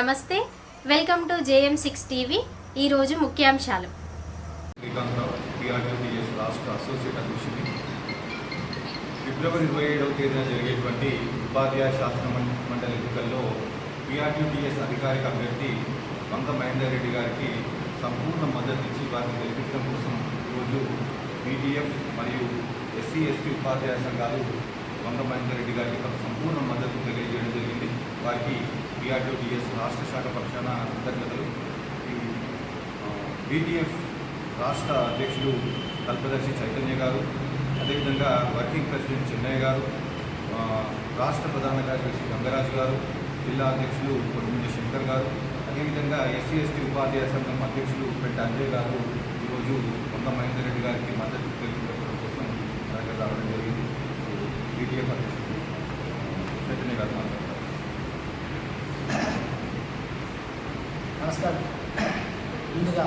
నమస్తే welcome to JM six TV. ఈరోజు ముఖ్యాంశాలు. రాష్ట్ర ఫిబ్రవరి ఇరవై ఏడవ తేదీన జరిగేటువంటి ఉపాధ్యాయ శాసన మండలి ఎన్నికల్లో పిఆర్టీటీఎస్ అధికారిక అభ్యర్థి వంక మహేందర్ రెడ్డి గారికి సంపూర్ణ మద్దతు ఇచ్చి వారిని గెలిపించడం కోసం ఈరోజు బీటీఎఫ్ మరియు ఎస్సీ ఎస్టీ ఉపాధ్యాయ సంఘాలు వంక మహేందర్ రెడ్డి గారికి తమ సంపూర్ణ మద్దతు తెలియజేయడం జరిగింది. వారికి పిఆర్టీటీఎస్ రాష్ట్ర శాఖ పక్షాన కృతజ్ఞతలు ఈ బీటీఎఫ్ రాష్ట్ర అధ్యక్షులు కల్పదర్శి చైతన్య గారు అదేవిధంగా వర్కింగ్ ప్రెసిడెంట్ చెన్నయ్య గారు రాష్ట్ర ప్రధాన కార్యదర్శి గంగరాజు గారు జిల్లా అధ్యక్షులు కొడుమిల్లి శంకర్ గారు అదేవిధంగా ఎస్సీ ఎస్టీ ఉపాధ్యాయ సంఘం అధ్యక్షులు పెద్ద అంజయ్ గారు ఈరోజు కొంత మహేందర్ రెడ్డి గారికి మద్దతు తెలియజేయడం కోసం దగ్గర రావడం జరిగింది. బీటీఎఫ్ అధ్యక్షులు చైతన్య గారు నమస్కారం. ముందుగా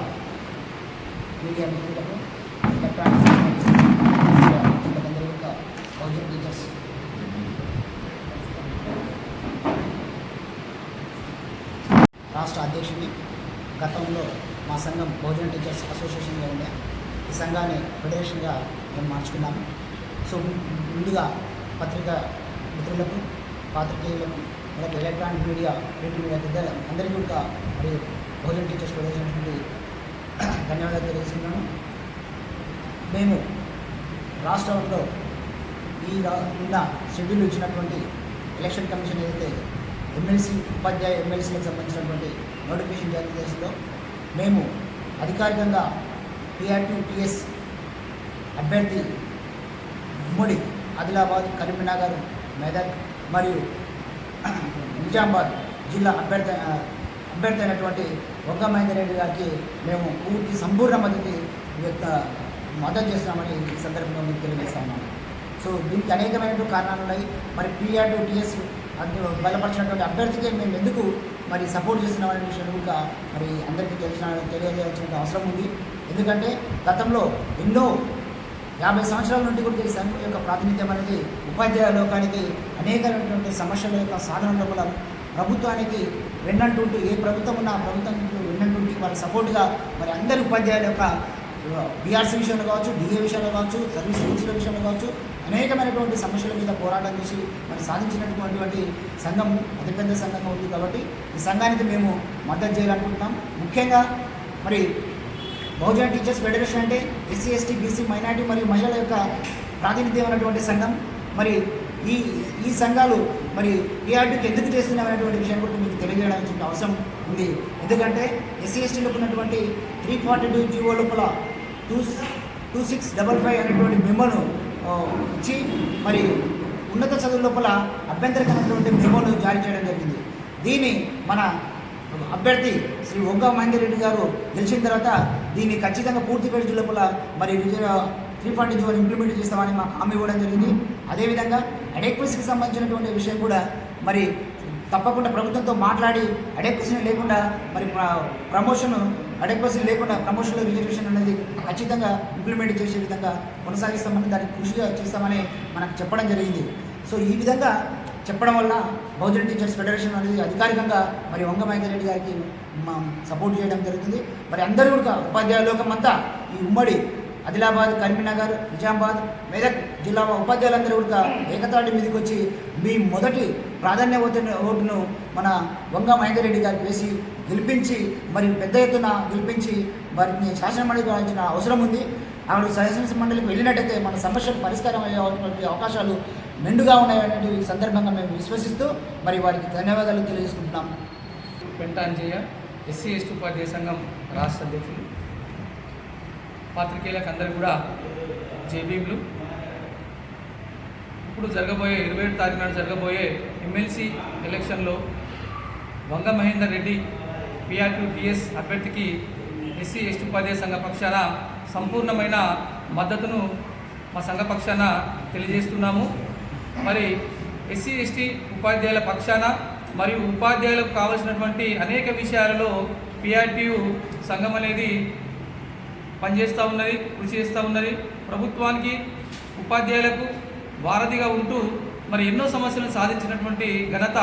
మీడియా మిత్రులకు ఎలక్ట్రానిక్ యొక్క టీచర్స్. రాష్ట్ర అధ్యక్షుడి గతంలో మా సంఘం భోజన టీచర్స్ అసోసియేషన్గా ఉండే. ఈ సంఘాన్ని ఫెడరేషన్గా మేము మార్చుకున్నాము. సో ముందుగా పత్రికా మిత్రులకు పాత్రికేయులకు మనకి ఎలక్ట్రానిక్ మీడియా ప్రింట్ మీడియా దగ్గర అందరికీ కూడా మరియు భోజనం టీచర్స్ ఫెడరేషన్ ధన్యవాదాలు తెలియజేస్తున్నాను. మేము రాష్ట్రంలో ఈ నిన్న షెడ్యూల్ ఇచ్చినటువంటి ఎలక్షన్ కమిషన్ ఏదైతే ఎమ్మెల్సీ ఉపాధ్యాయ ఎమ్మెల్సీలకు సంబంధించినటువంటి నోటిఫికేషన్ జారీ చేసిందో మేము అధికారికంగా టీఆర్టీ టీఎస్ అభ్యర్థి ఉమ్మడి ఆదిలాబాద్ కరీంనగర్ మెదక్ మరియు నిజామాబాద్ జిల్లా అభ్యర్థి అభ్యర్థి అయినటువంటి ఒక్క మహేందర్ గారికి మేము పూర్తి సంపూర్ణ మద్దతు యొక్క మద్దతు చేస్తున్నామని ఈ సందర్భంగా మీకు తెలియజేస్తాము సో దీనికి అనేకమైనటువంటి కారణాలు ఉన్నాయి. మరి పిఆర్ టీఎస్ బలపరిచినటువంటి అభ్యర్థికి మేము ఎందుకు మరి సపోర్ట్ చేస్తున్నామనే విషయం కూడా మరి అందరికీ తెలిసిన తెలియజేయాల్సిన అవసరం ఉంది. ఎందుకంటే గతంలో ఎన్నో యాభై సంవత్సరాల నుండి కూడా ఈ సంఘం యొక్క ప్రాతినిధ్యం అనేది ఉపాధ్యాయ లోకానికి అనేకమైనటువంటి సమస్యల యొక్క సాధన లోపల ప్రభుత్వానికి వెన్నంటుంటూ ఏ ప్రభుత్వం ఉన్నా ఆ ప్రభుత్వం వెన్నంటుంటే వాళ్ళ సపోర్ట్గా మరి అందరి ఉపాధ్యాయుల యొక్క బీఆర్సీ విషయంలో కావచ్చు డిఏ విషయంలో కావచ్చు సర్వీస్ రూల్స్ల విషయంలో కావచ్చు అనేకమైనటువంటి సమస్యల మీద పోరాటం చేసి మరి సాధించినటువంటి సంఘం అతిపెద్ద సంఘంగా ఉంది కాబట్టి ఈ సంఘానికి మేము మద్దతు చేయాలనుకుంటున్నాం. ముఖ్యంగా మరి బహుజన టీచర్స్ ఫెడరేషన్ అంటే ఎస్సీ ఎస్టీ బీసీ మైనార్టీ మరియు మహిళల యొక్క ప్రాతినిధ్యం ఉన్నటువంటి సంఘం. మరి ఈ ఈ సంఘాలు మరి టీఆర్టీకి ఎందుకు చేస్తున్నామనేటువంటి విషయం కూడా మీకు తెలియజేయడానికి అవసరం ఉంది. ఎందుకంటే ఎస్సీ ఎస్టీలకు ఉన్నటువంటి త్రీ ఫార్టీ టూ జీవో లోపల two two six double five అనేటువంటి మెమోను ఇచ్చి మరి ఉన్నత చదువు లోపల అభ్యంతరకరమైనటువంటి మెమోను జారీ చేయడం జరిగింది. దీన్ని మన అభ్యర్థి శ్రీ ఒగ్గా మహేందర్ గారు గెలిచిన తర్వాత దీన్ని ఖచ్చితంగా పూర్తి పేరు లోపల మరి త్రీ ఫార్టీ జీవో ఇంప్లిమెంట్ చేస్తామని మాకు హామీ ఇవ్వడం జరిగింది. అదేవిధంగా అడెక్వసీకి సంబంధించినటువంటి విషయం కూడా మరి తప్పకుండా ప్రభుత్వంతో మాట్లాడి అడెక్వసీ లేకుండా మరి ప్రమోషన్ అడెక్వసీ లేకుండా ప్రమోషన్ రిజర్వేషన్ అనేది ఖచ్చితంగా ఇంప్లిమెంట్ చేసే విధంగా కొనసాగిస్తామని దానికి కృషిగా చేస్తామని మనకు చెప్పడం జరిగింది. సో ఈ విధంగా చెప్పడం వల్ల బహుజన టీచర్స్ ఫెడరేషన్ అనేది అధికారికంగా మరి వంగ మహేందర్ రెడ్డి గారికి సపోర్ట్ చేయడం జరుగుతుంది. మరి అందరూ కూడా ఉపాధ్యాయ లోకం అంతా ఈ ఉమ్మడి ఆదిలాబాద్ కరీంనగర్ నిజామాబాద్ మెదక్ జిల్లా ఉపాధ్యాయులందరూ కూడా ఏకతాటి మీదకి వచ్చి మీ మొదటి ప్రాధాన్య ఓటును మన వంగ మహేందర్ రెడ్డి గారికి వేసి గెలిపించి మరి పెద్ద ఎత్తున గెలిపించి వారిని శాసనమండలి రావాల్సిన అవసరం ఉంది. ఆవిడ శాసన మండలికి వెళ్ళినట్టయితే మన సమస్యలు పరిష్కారం అయ్యే అవకాశాలు మెండుగా ఉన్నాయనే సందర్భంగా మేము విశ్వసిస్తూ మరి వారికి ధన్యవాదాలు తెలియజేసుకుంటున్నాం. పెంటాంజయ్య ఎస్సీ ఎస్టీ ఉపాధ్యాయ సంఘం రాష్ట్ర అధ్యక్షులు పాత్రికేయులకు అందరూ కూడా జేబీలు ఇప్పుడు జరగబోయే ఇరవై ఏడు తారీఖు నాడు జరగబోయే ఎమ్మెల్సీ ఎలక్షన్లో వంగ మహేందర్ రెడ్డి పిఆర్టీ టిఎస్ అభ్యర్థికి ఎస్సీ ఎస్టీ ఉపాధ్యాయ సంఘ పక్షాన సంపూర్ణమైన మద్దతును మా సంఘ పక్షాన తెలియజేస్తున్నాము. మరి ఎస్సీ ఎస్టీ ఉపాధ్యాయుల పక్షాన మరియు ఉపాధ్యాయులకు కావలసినటువంటి అనేక విషయాలలో పిఆర్టీయు సంఘం అనేది పనిచేస్తూ ఉన్నది కృషి చేస్తూ ఉన్నది. ప్రభుత్వానికి ఉపాధ్యాయులకు వారధిగా ఉంటూ మరి ఎన్నో సమస్యలను సాధించినటువంటి ఘనత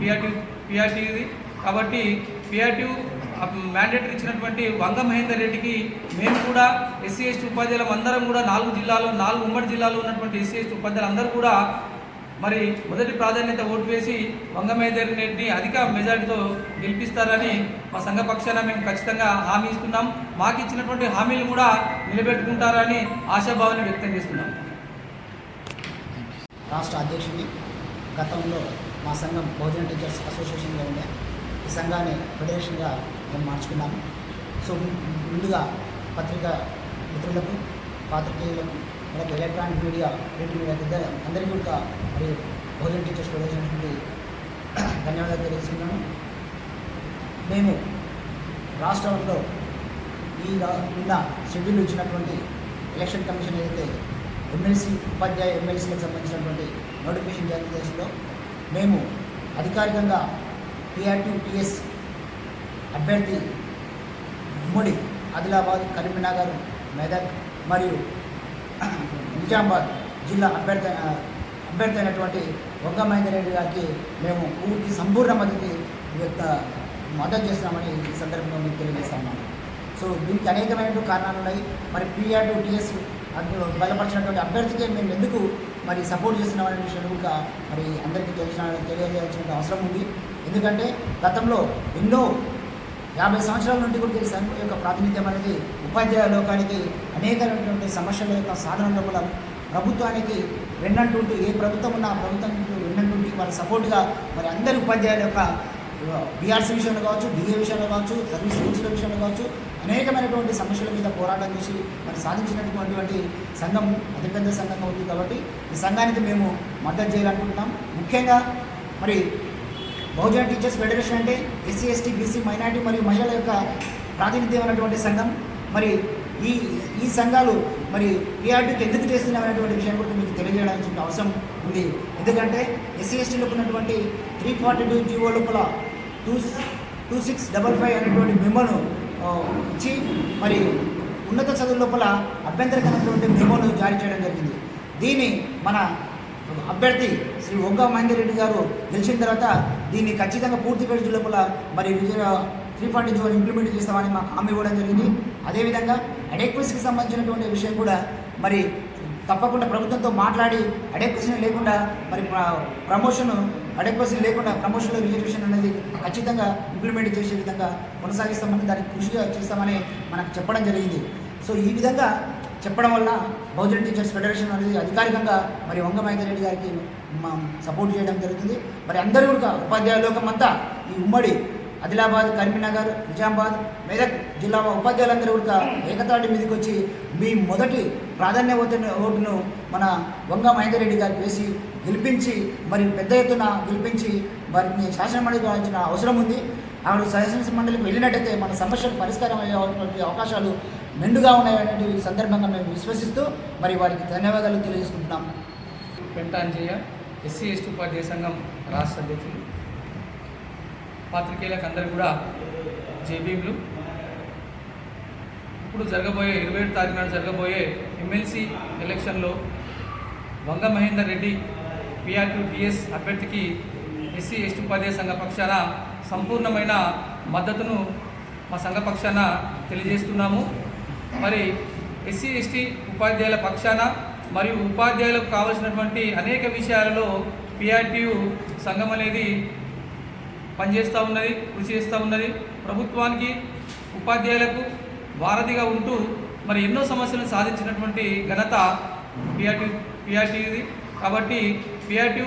పిఆర్టీ పిఆర్టీది. కాబట్టి పిఆర్టీ మ్యాండేటరీ ఇచ్చినటువంటి వంగ మహేందర్ రెడ్డికి మేము కూడా ఎస్సీ ఎస్టీ ఉపాధ్యాయులం అందరం కూడా నాలుగు జిల్లాలో నాలుగు ఉమ్మడి జిల్లాలో ఉన్నటువంటి ఎస్సీ ఎస్టీ ఉపాధ్యాయులు అందరూ కూడా మరి మొదటి ప్రాధాన్యత ఓటు వేసి వంగ మహేందర్ రెడ్డిని అధిక మెజారిటీతో గెలిపిస్తారని మా సంఘ పక్షాన మేము ఖచ్చితంగా హామీ ఇస్తున్నాం. మాకు ఇచ్చినటువంటి హామీలు కూడా నిలబెట్టుకుంటారని ఆశాభావాన్ని వ్యక్తం చేస్తున్నాం. రాష్ట్ర అధ్యక్షుడిని గతంలో మా సంఘం బహుజన టీచర్స్ అసోసియేషన్గా ఉండే ఈ సంఘాన్ని ఫెడరేషన్గా మేము మార్చుకున్నాము. సో ముందుగా పత్రిక మిత్రులకు పాత్రికేయులకు అలాగే ఎలక్ట్రానిక్ మీడియా ప్రింట్ మీడియా అందరికీ కూడా మరి బహుజన టీచర్స్ ఫెడరేషన్ ధన్యవాదాలు తెలియజేస్తున్నాను మేము రాష్ట్రంలో ఈ నిన్న షెడ్యూల్ ఇచ్చినటువంటి ఎలక్షన్ కమిషన్ ఏదైతే ఎమ్మెల్సీ ఉపాధ్యాయ ఎమ్మెల్సీలకు సంబంధించినటువంటి నోటిఫికేషన్ జారీ చేసిందో మేము అధికారికంగా టీఆర్టీ టీఎస్ అభ్యర్థి ఉమ్మడి ఆదిలాబాద్ కరీంనగర్ మెదక్ మరియు నిజామాబాద్ జిల్లా అభ్యర్థి అభ్యర్థి అయినటువంటి వంగ మహేందర్ రెడ్డి గారికి మేము పూర్తి సంపూర్ణ మద్దతు యొక్క మద్దతు చేస్తున్నామని ఈ సందర్భంగా మీకు తెలియజేస్తున్నాము సో దీనికి అనేకమైనటువంటి కారణాలు ఉన్నాయి. మరి పిఆర్ టు టీఎస్ బలపరిచినటువంటి అభ్యర్థికే మేము ఎందుకు మరి సపోర్ట్ చేస్తున్నామనే విషయం కూడా మరి అందరికీ తెలిసిన తెలియజేయాల్సిన అవసరం ఉంది. ఎందుకంటే గతంలో ఎన్నో యాభై సంవత్సరాల నుండి కూడా ఈ సంఘం యొక్క ప్రాతినిధ్యం అనేది ఉపాధ్యాయ లోకానికి అనేకమైనటువంటి సమస్యల యొక్క సాధన లోపల ప్రభుత్వానికి వెన్నంటుంటూ ఏ ప్రభుత్వం ఉన్నా ప్రభుత్వం వెన్నంటుండి వాళ్ళ సపోర్ట్గా మరి అందరి ఉపాధ్యాయుల యొక్క బీఆర్సీ విషయంలో కావచ్చు డిఏ విషయంలో కావచ్చు సర్వీస్ రూల్స్ల విషయంలో కావచ్చు అనేకమైనటువంటి సమస్యల మీద పోరాటం చేసి మరి సాధించినటువంటి సంఘం అతిపెద్ద సంఘంగా ఉంది కాబట్టి ఈ సంఘానికి మేము మద్దతు చేయాలనుకుంటున్నాం. ముఖ్యంగా మరి బహుజన టీచర్స్ ఫెడరేషన్ అంటే ఎస్సీ ఎస్టీ బీసీ మైనార్టీ మరియు మహిళల యొక్క ప్రాతినిధ్యం ఉన్నటువంటి సంఘం. మరి ఈ ఈ సంఘాలు మరి పీఆర్టీకి ఎందుకు చేస్తున్నామనేటువంటి విషయం కూడా మీకు తెలియజేయడానికి అవసరం ఉంది. ఎందుకంటే ఎస్సీ ఎస్టీలకు ఉన్నటువంటి త్రీ ఫార్టీ టూ జీవో లోపల two two six double five అనేటువంటి మెమోను ఇచ్చి మరి ఉన్నత చదువు లోపల అభ్యంతరకరమైనటువంటి మెమోను జారీ చేయడం జరిగింది. దీన్ని మన అభ్యర్థి శ్రీ ఒగ్గా మహేందర్ గారు గెలిచిన తర్వాత దీన్ని ఖచ్చితంగా పూర్తి పేరు లోపల మరి త్రీ ఫార్టీ జోన్ ఇంప్లిమెంట్ చేస్తామని మాకు హామీ ఇవ్వడం జరిగింది. అదేవిధంగా అడెక్వసీకి సంబంధించినటువంటి విషయం కూడా మరి తప్పకుండా ప్రభుత్వంతో మాట్లాడి అడెక్వసీ లేకుండా మరి ప్రమోషన్ అడెక్వసీ లేకుండా ప్రమోషన్లో రిజర్వేషన్ అనేది ఖచ్చితంగా ఇంప్లిమెంట్ చేసే విధంగా కొనసాగిస్తామని దానికి కృషిగా చేస్తామని మనకు చెప్పడం జరిగింది. సో ఈ విధంగా చెప్పడం వల్ల బహుజన టీచర్స్ ఫెడరేషన్ అనేది అధికారికంగా మరి వంగ మహేందర్ గారికి సపోర్ట్ చేయడం జరుగుతుంది. మరి అందరూ కూడా ఉపాధ్యాయ లోకం అంతా ఈ ఉమ్మడి ఆదిలాబాద్ కరీంనగర్ నిజామాబాద్ మెదక్ జిల్లా ఉపాధ్యాయులందరూ కూడా ఏకతాటి మీదకి వచ్చి మీ మొదటి ప్రాధాన్య ఓటును మన వంగ మహేందర్ రెడ్డి గారికి వేసి గెలిపించి మరి పెద్ద ఎత్తున గెలిపించి వారిని శాసనమండలికి రావాల్సిన అవసరం ఉంది. ఆవిడ శాసన మండలికి వెళ్ళినట్టయితే మన సమస్యలు పరిష్కారం అయ్యే అవకాశాలు మెండుగా ఉన్నాయనే సందర్భంగా మేము విశ్వసిస్తూ మరి వారికి ధన్యవాదాలు తెలియజేసుకుంటున్నాం. పెంటాంజయ్య ఎస్సీ ఎస్టీ ఉపాధ్యాయ సంఘం రాష్ట్ర అధ్యక్షులు పాత్రికేయులకు అందరూ కూడా జేబీలు ఇప్పుడు జరగబోయే ఇరవై ఏడు తారీఖు నాడు జరగబోయే ఎమ్మెల్సీ ఎలక్షన్లో వంగ మహేందర్ రెడ్డి పిఆర్టీ టీఎస్ అభ్యర్థికి ఎస్సీ ఎస్టీ ఉపాధ్యాయ సంఘ పక్షాన సంపూర్ణమైన మద్దతును మా సంఘ పక్షాన తెలియజేస్తున్నాము. మరి ఎస్సీ ఎస్టీ ఉపాధ్యాయుల పక్షాన మరియు ఉపాధ్యాయులకు కావలసినటువంటి అనేక విషయాలలో పిఆర్టీయు సంఘం అనేది పనిచేస్తూ ఉన్నది కృషి చేస్తూ ఉన్నది. ప్రభుత్వానికి ఉపాధ్యాయులకు వారధిగా ఉంటూ మరి ఎన్నో సమస్యలను సాధించినటువంటి ఘనత పిఆర్టీ పిఆర్టీది. కాబట్టి పిఆర్టీ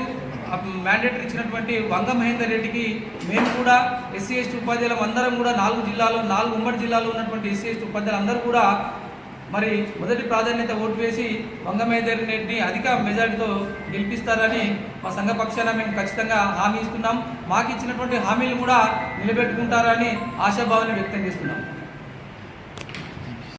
మ్యాండేటరీ ఇచ్చినటువంటి వంగ మహేందర్ రెడ్డికి మేము కూడా ఎస్సీ ఎస్టీ ఉపాధ్యాయులం అందరం కూడా నాలుగు జిల్లాలో నాలుగు ఉమ్మడి జిల్లాలో ఉన్నటువంటి ఎస్సీ ఎస్టీ ఉపాధ్యాయులు అందరూ కూడా మరి మొదటి ప్రాధాన్యత ఓటు వేసి వంగ మహేందర్ రెడ్డిని అధిక మెజారిటీతో గెలిపిస్తారని మా సంఘ పక్షాన మేము ఖచ్చితంగా హామీ ఇస్తున్నాం. మాకు ఇచ్చినటువంటి హామీలు కూడా నిలబెట్టుకుంటారని ఆశాభావాన్ని వ్యక్తం చేస్తున్నాం.